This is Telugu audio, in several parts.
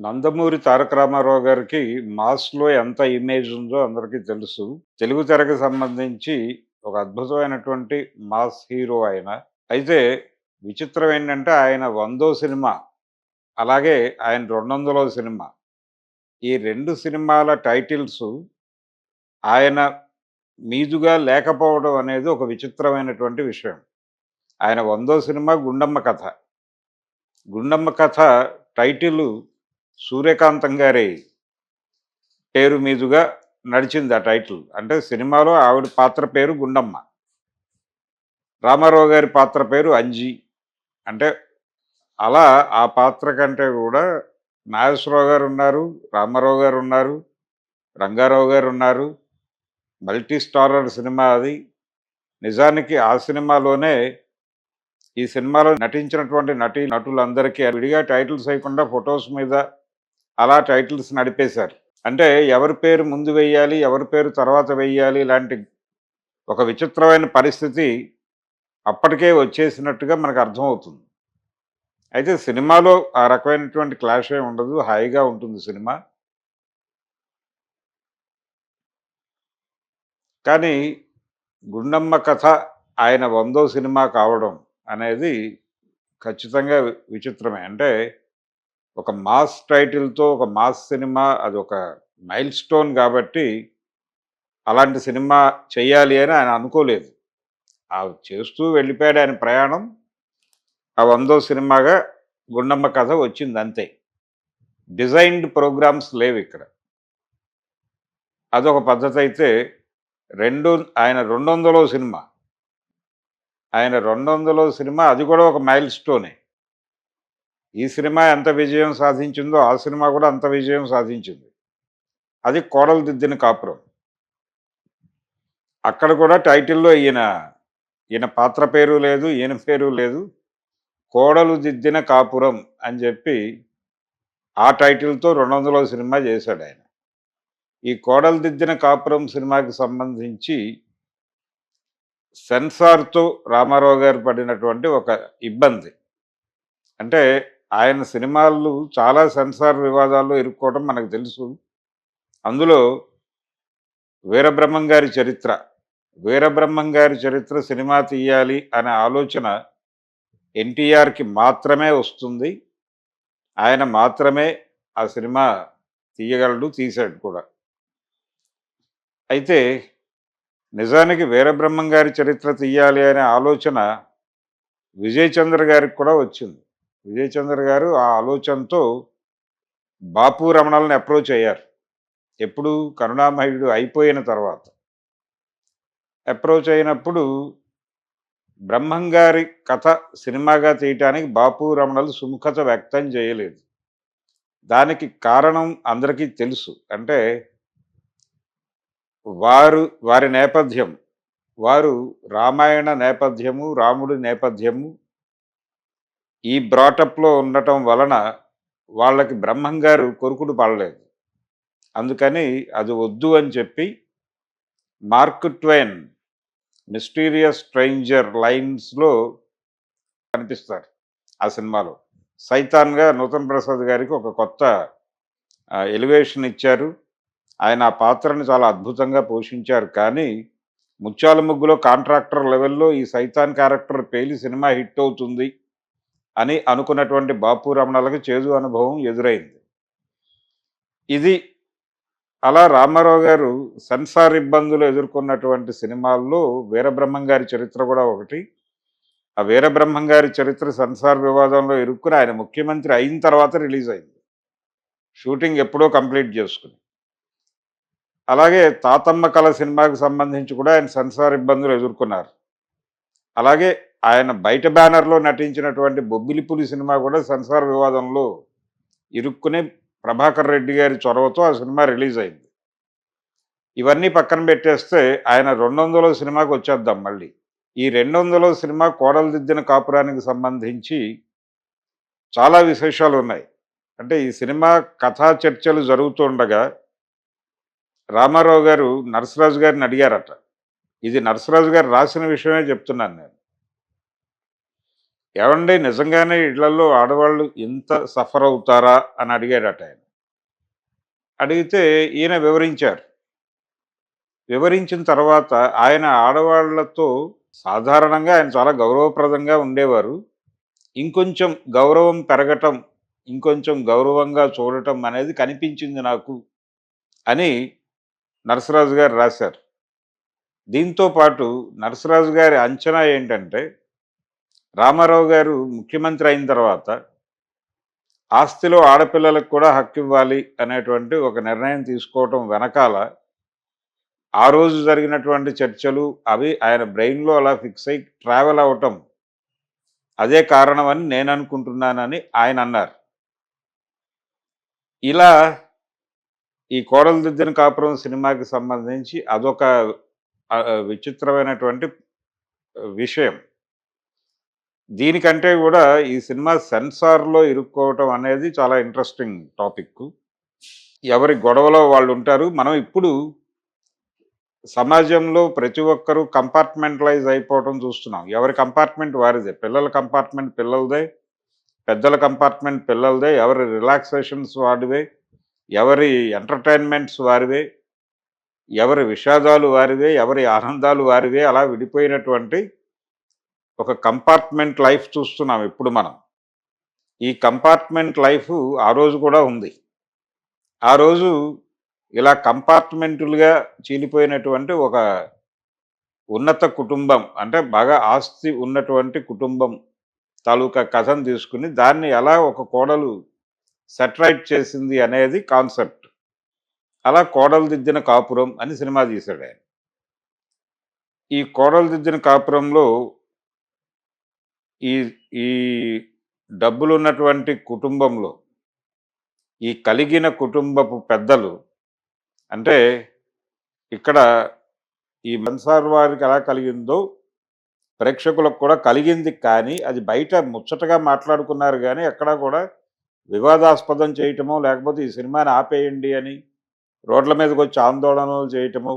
నందమూరి తారక రామారావు గారికి మాస్‌లో ఎంత ఇమేజ్ ఉందో అందరికీ తెలుసు. తెలుగు తెరకు సంబంధించి ఒక అద్భుతమైనటువంటి మాస్ హీరో ఆయన. అయితే విచిత్రం ఏంటంటే ఆయన వందో సినిమా, అలాగే ఆయన 200వ సినిమా. ఈ రెండు సినిమాల టైటిల్స్ ఆయన మీదుగా లేకపోవడం అనేది ఒక విచిత్రమైనటువంటి విషయం. ఆయన వందో సినిమా 'గుండమ్మ కథ'. 'గుండమ్మ కథ' టైటిలు సూర్యకాంతం గారి పేరు మీదుగా నడిచింది ఆ టైటిల్. అంటే సినిమాలో ఆవిడ పాత్ర పేరు గుండమ్మ. రామారావు గారి పాత్ర పేరు అంజి. అంటే అలా ఆ పాత్ర కంటే కూడా నాగేశ్వరరావు గారున్నారు, రామారావు గారు ఉన్నారు రంగారావు గారున్నారు. మల్టీ స్టారర్ సినిమా అది. నిజానికి ఆ సినిమాలోనే ఈ సినిమాలో నటించినటువంటి నటీ నటులందరికీ విడిగా టైటిల్స్ అయ్యకుండా ఫొటోస్ మీద అలా టైటిల్స్ నడిపేశారు. అంటే ఎవరి పేరు ముందు వెయ్యాలి, ఎవరి పేరు తర్వాత వెయ్యాలి ఇలాంటి ఒక విచిత్రమైన పరిస్థితి అప్పటికే వచ్చేసినట్టుగా మనకు అర్థమవుతుంది. అయితే సినిమాలో ఆ రకమైనటువంటి క్లాష్ ఏమి ఉండదు. హాయిగా ఉంటుంది సినిమా. కానీ 'గుండమ్మ కథ' ఆయన వందో సినిమా కావడం అనేది ఖచ్చితంగా విచిత్రమే. అంటే ఒక మాస్ టైటిల్‌తో ఒక మాస్ సినిమా అది ఒక మైల్ స్టోన్ కాబట్టి అలాంటి సినిమా చేయాలి అని ఆయన అనుకోలేదు. ఆ చేస్తూ వెళ్ళిపోయాడు ఆయన ప్రయాణం. ఆ వందో సినిమాగా 'గుండమ్మ కథ' వచ్చింది అంతే డిజైన్డ్ ప్రోగ్రామ్స్ లేవు ఇక్కడ అదొక పద్ధతి అయితే రెండు ఆయన 200వ సినిమా. ఆయన 200వ సినిమా అది కూడా ఒక మైల్ స్టోనే. ఈ సినిమా ఎంత విజయం సాధించిందో ఆ సినిమా కూడా అంత విజయం సాధించింది. అది 'కోడలు దిద్దిన కాపురం'. అక్కడ కూడా టైటిల్‌లో ఈయన, ఈయన పాత్ర పేరు లేదు, ఈయన పేరు లేదు. 'కోడలు దిద్దిన కాపురం' అని చెప్పి ఆ టైటిల్‌తో 200వ సినిమా చేశాడాయన. ఈ 'కోడలు దిద్దిన కాపురం' సినిమాకి సంబంధించి సెన్సార్‌తో రామారావు గారు పడినటువంటి ఒక ఇబ్బంది. అంటే ఆయన సినిమాలు చాలా సెన్సార్ వివాదాల్లో ఇరుక్కోవడం మనకు తెలుసు. అందులో 'వీరబ్రహ్మం గారి చరిత్ర'. 'వీరబ్రహ్మం గారి చరిత్ర' సినిమా తీయాలి అనే ఆలోచన ఎన్టీఆర్‌కి మాత్రమే వస్తుంది. ఆయన మాత్రమే ఆ సినిమా తీయగలడు, తీశాడు కూడా. అయితే నిజానికి 'వీరబ్రహ్మం గారి చరిత్ర' తీయాలి అనే ఆలోచన విజయ్ చంద్ర గారికి కూడా వచ్చింది. విజయచంద్ర గారు ఆ ఆలోచనతో బాపు రమణలను అప్రోచ్ అయ్యారు. ఎప్పుడు 'కరుణామయుడు' అయిపోయిన తర్వాత. అప్రోచ్ అయినప్పుడు బ్రహ్మంగారి కథ సినిమాగా తీయటానికి బాపు రమణలు సుముఖత వ్యక్తం చేయలేదు. దానికి కారణం అందరికీ తెలుసు. అంటే వారు వారి నేపథ్యం. వారు రామాయణ నేపథ్యము, రాముడి నేపథ్యము ఈ బ్రాటప్‌లో ఉండటం వలన వాళ్ళకి బ్రహ్మం గారు కొరుకుడు పడలేదు. అందుకని అది వద్దు అని చెప్పి మార్క్ ట్వైన్ 'మిస్టీరియస్ స్ట్రేంజర్' లైన్స్‌లో కనిపిస్తారు ఆ సినిమాలో. సైతాన్‌గా నూతన్ ప్రసాద్ గారికి ఒక కొత్త ఎలివేషన్ ఇచ్చారు. ఆయన ఆ పాత్రని చాలా అద్భుతంగా పోషించారు. కానీ 'ముత్యాల ముగ్గులో' కాంట్రాక్టర్ లెవెల్‌లో ఈ సైతాన్ క్యారెక్టర్ పేలి సినిమా హిట్ అవుతుంది అని అనుకున్నటువంటి బాపు రమణాలకు చేదు అనుభవం ఎదురైంది. ఇది అలా రామారావు గారు సెన్సార్ ఇబ్బందులు ఎదుర్కొన్నటువంటి సినిమాల్లో 'వీరబ్రహ్మం గారి చరిత్ర' కూడా ఒకటి. ఆ 'వీరబ్రహ్మం గారి చరిత్ర' సెన్సార్ వివాదంలో ఇరుక్కుని ఆయన ముఖ్యమంత్రి అయిన తర్వాత రిలీజ్ అయింది. షూటింగ్ ఎప్పుడో కంప్లీట్ చేసుకుని. అలాగే 'తాతమ్మ కళ సినిమాకు సంబంధించి కూడా ఆయన సెన్సార్ ఇబ్బందులు ఎదుర్కొన్నారు. అలాగే ఆయన బయట బ్యానర్‌లో నటించినటువంటి 'బొబ్బిలిపులి' సినిమా కూడా సెన్సార్ వివాదంలో ఇరుక్కునే ప్రభాకర్ రెడ్డి గారి చొరవతో ఆ సినిమా రిలీజ్ అయింది. ఇవన్నీ పక్కన పెట్టేస్తే ఆయన 200వ సినిమాకి వచ్చేద్దాం మళ్ళీ. ఈ 200వ సినిమా 'కోడలు దిద్దిన కాపురానికి' సంబంధించి చాలా విశేషాలు ఉన్నాయి. అంటే ఈ సినిమా కథా చర్చలు జరుగుతుండగా రామారావు గారు నరసరాజు గారిని అడిగారట. ఇది నరసరాజు గారు రాసిన విషయమే చెప్తున్నాను నేను. ఏమండి? నిజంగానే ఇళ్ళలో ఆడవాళ్ళు ఇంత సఫర్ అవుతారా? అని అడిగాడట ఆయన. అడిగితే ఈయన వివరించారు. వివరించిన తర్వాత ఆయన ఆడవాళ్ళతో సాధారణంగా ఆయన చాలా గౌరవప్రదంగా ఉండేవారు. ఇంకొంచెం గౌరవం పెరగటం ఇంకొంచెం గౌరవంగా చూడటం అనేది కనిపించింది నాకు అని నరసరాజు గారు రాశారు. దీంతో పాటు నరసరాజు గారి అంచనా ఏంటంటే రామారావు గారు ముఖ్యమంత్రి అయిన తర్వాత ఆస్తిలో ఆడపిల్లలకు కూడా హక్కు ఇవ్వాలి అనేటువంటి ఒక నిర్ణయం తీసుకోవటం వెనకాల ఆ రోజు జరిగినటువంటి చర్చలు అవి ఆయన బ్రెయిన్లో అలా ఫిక్స్ అయి ట్రావెల్ అవటం అదే కారణమని నేను అనుకుంటున్నానని ఆయన అన్నారు. ఇలా ఈ కోడలు దిద్దిన కాపురం సినిమాకి సంబంధించి అదొక విచిత్రమైనటువంటి విషయం. దీనికంటే కూడా ఈ సినిమా సెన్సార్లో ఇరుక్కోవటం అనేది చాలా ఇంట్రెస్టింగ్ టాపిక్ ఎవరి గొడవలో వాళ్ళు ఉంటారు. మనం ఇప్పుడు సమాజంలో ప్రతి ఒక్కరూ కంపార్ట్మెంటలైజ్ అయిపోవటం చూస్తున్నాం. ఎవరి కంపార్ట్మెంట్ వారిదే. పిల్లల కంపార్ట్మెంట్ పిల్లలదే. పెద్దల కంపార్ట్మెంట్ పిల్లలదే. ఎవరి రిలాక్సేషన్స్ వాడివే. ఎవరి ఎంటర్టైన్మెంట్స్ వారివే. ఎవరి విషాదాలు వారివే. ఎవరి ఆనందాలు వారివే. అలా విడిపోయినటువంటి ఒక కంపార్ట్మెంట్ లైఫ్ చూస్తున్నాం ఇప్పుడు మనం. ఈ కంపార్ట్మెంట్ లైఫ్ ఆ రోజు కూడా ఉంది. ఆ రోజు ఇలా కంపార్ట్మెంటులుగా చీలిపోయినటువంటి ఒక ఉన్నత కుటుంబం అంటే బాగా ఆస్తి ఉన్నటువంటి కుటుంబం తాలూకా కథను తీసుకుని దాన్ని ఎలా ఒక కోడలు సెటరైట్ చేసింది అనేది కాన్సెప్ట్. అలా కోడలు దిద్దిన కాపురం అని సినిమా తీశాడు ఆయన. ఈ కోడలు దిద్దిన కాపురంలో ఈ ఈ డబ్బులు ఉన్నటువంటి కుటుంబంలో ఈ కలిగిన కుటుంబపు పెద్దలు అంటే ఇక్కడ ఈ మన్సార్ వారికి ఎలా కలిగిందో ప్రేక్షకులకు కూడా కలిగింది కానీ అది బయట ముచ్చటగా మాట్లాడుకున్నారు కానీ ఎక్కడా కూడా వివాదాస్పదం చేయటమో లేకపోతే ఈ సినిమాని ఆపేయండి అని రోడ్ల మీదకి వచ్చి ఆందోళనలు చేయటము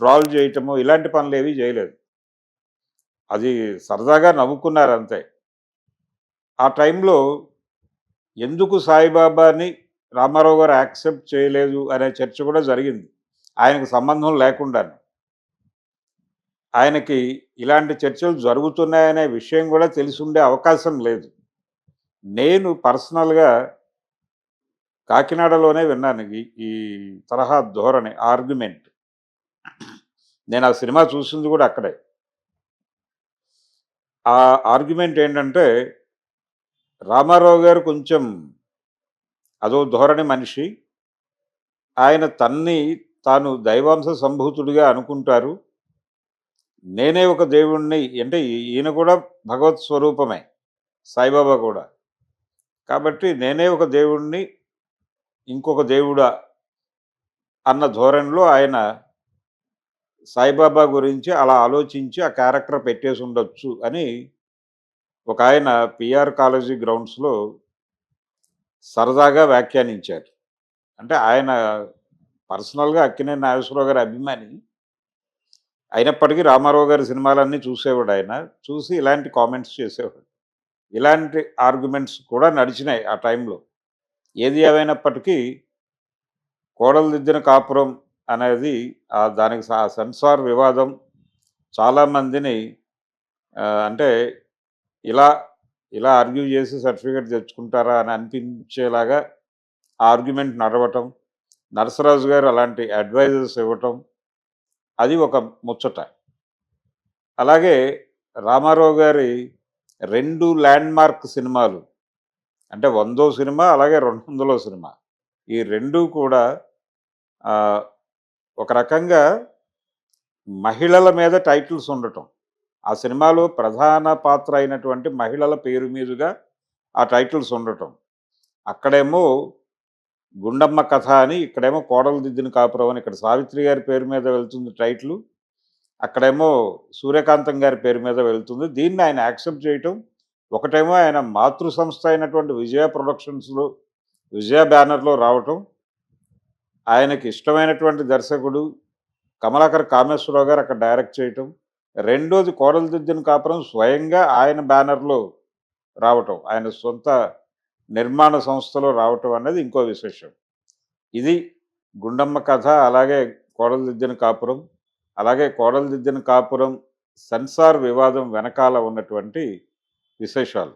ట్రాల్ చేయటము ఇలాంటి పనులు ఏవి చేయలేదు. అది సరదాగా నవ్వుకున్నారు అంతే ఆ టైంలో ఎందుకు సాయిబాబాని రామారావు గారు యాక్సెప్ట్ చేయలేదు అనే చర్చ కూడా జరిగింది. ఆయనకు సంబంధం లేకుండా ఆయనకి ఇలాంటి చర్చలు జరుగుతున్నాయనే విషయం కూడా తెలిసి ఉండే అవకాశం లేదు. నేను పర్సనల్గా కాకినాడలోనే విన్నాను ఈ ఈ తరహా ధోరణి ఆర్గ్యుమెంట్. నేను ఆ సినిమా చూసింది కూడా అక్కడే. ఆ ఆర్గ్యుమెంట్ ఏంటంటే రామారావు గారు కొంచెం అదో ధోరణి మనిషి. ఆయన తన్ని తాను దైవాంశ సంభూతుడిగా అనుకుంటారు. నేనే ఒక దేవుణ్ణి అంటే ఈయన కూడా భగవత్ స్వరూపమే సాయిబాబా కూడా. కాబట్టి నేనే ఒక దేవుణ్ణి ఇంకొక దేవుడా అన్న ధోరణిలో ఆయన సాయిబాబా గురించి అలా ఆలోచించి ఆ క్యారెక్టర్ పెట్టేసి ఉండొచ్చు అని ఒక ఆయన పిఆర్ కాలేజీ గ్రౌండ్స్లో సరదాగా వ్యాఖ్యానించారు. అంటే ఆయన పర్సనల్గా అక్కినేని నాగేశ్వరరావు గారి అభిమాని. అయినప్పటికీ రామారావు గారి సినిమాలన్నీ చూసేవాడు ఆయన. చూసి ఇలాంటి కామెంట్స్ చేసేవాడు. ఇలాంటి ఆర్గ్యుమెంట్స్ కూడా నడిచినాయి ఆ టైంలో. ఏది ఏమైనప్పటికీ కోడలు దిద్దిన కాపురం అనేది దానికి సెన్సార్ వివాదం చాలామందిని అంటే ఇలా ఇలా ఆర్గ్యూ చేసి సర్టిఫికేట్ తెచ్చుకుంటారా అని అనిపించేలాగా ఆ ఆర్గ్యుమెంట్ నడవటం నరసరాజు గారు అలాంటి అడ్వైజెస్ ఇవ్వటం అది ఒక ముచ్చట. అలాగే రామారావు గారి రెండు ల్యాండ్ మార్క్ సినిమాలు అంటే వందో సినిమా అలాగే రెండు వందలో సినిమా ఈ రెండు కూడా ఒక రకంగా మహిళల మీద టైటిల్స్ ఉండటం. ఆ సినిమాలో ప్రధాన పాత్ర అయినటువంటి మహిళల పేరు మీదుగా ఆ టైటిల్స్ ఉండటం. అక్కడేమో గుండమ్మ కథ అని ఇక్కడేమో కోడలు దిద్దిన కాపురం అని ఇక్కడ సావిత్రి గారి పేరు మీద వెళ్తుంది టైటిల్. అక్కడేమో సూర్యకాంతం గారి పేరు మీద వెళ్తుంది. దీన్ని ఆయన యాక్సెప్ట్ చేయటం. ఒకటేమో ఆయన మాతృ సంస్థ అయినటువంటి విజయ ప్రొడక్షన్స్లో విజయ బ్యానర్లో రావటం. ఆయనకి ఇష్టమైనటువంటి దర్శకుడు కమలాకర్ కామేశ్వరరావు గారు అక్కడ డైరెక్ట్ చేయటం రెండోది కోడలదుద్దిన కాపురం స్వయంగా ఆయన బ్యానర్లో రావటం ఆయన సొంత నిర్మాణ సంస్థలో రావటం అనేది ఇంకో విశేషం. ఇది గుండమ్మ కథ అలాగే కోడలదిద్దిన కాపురం అలాగే కోడలదిద్దిన కాపురం సెన్సార్ వివాదం వెనకాల ఉన్నటువంటి విశేషాలు.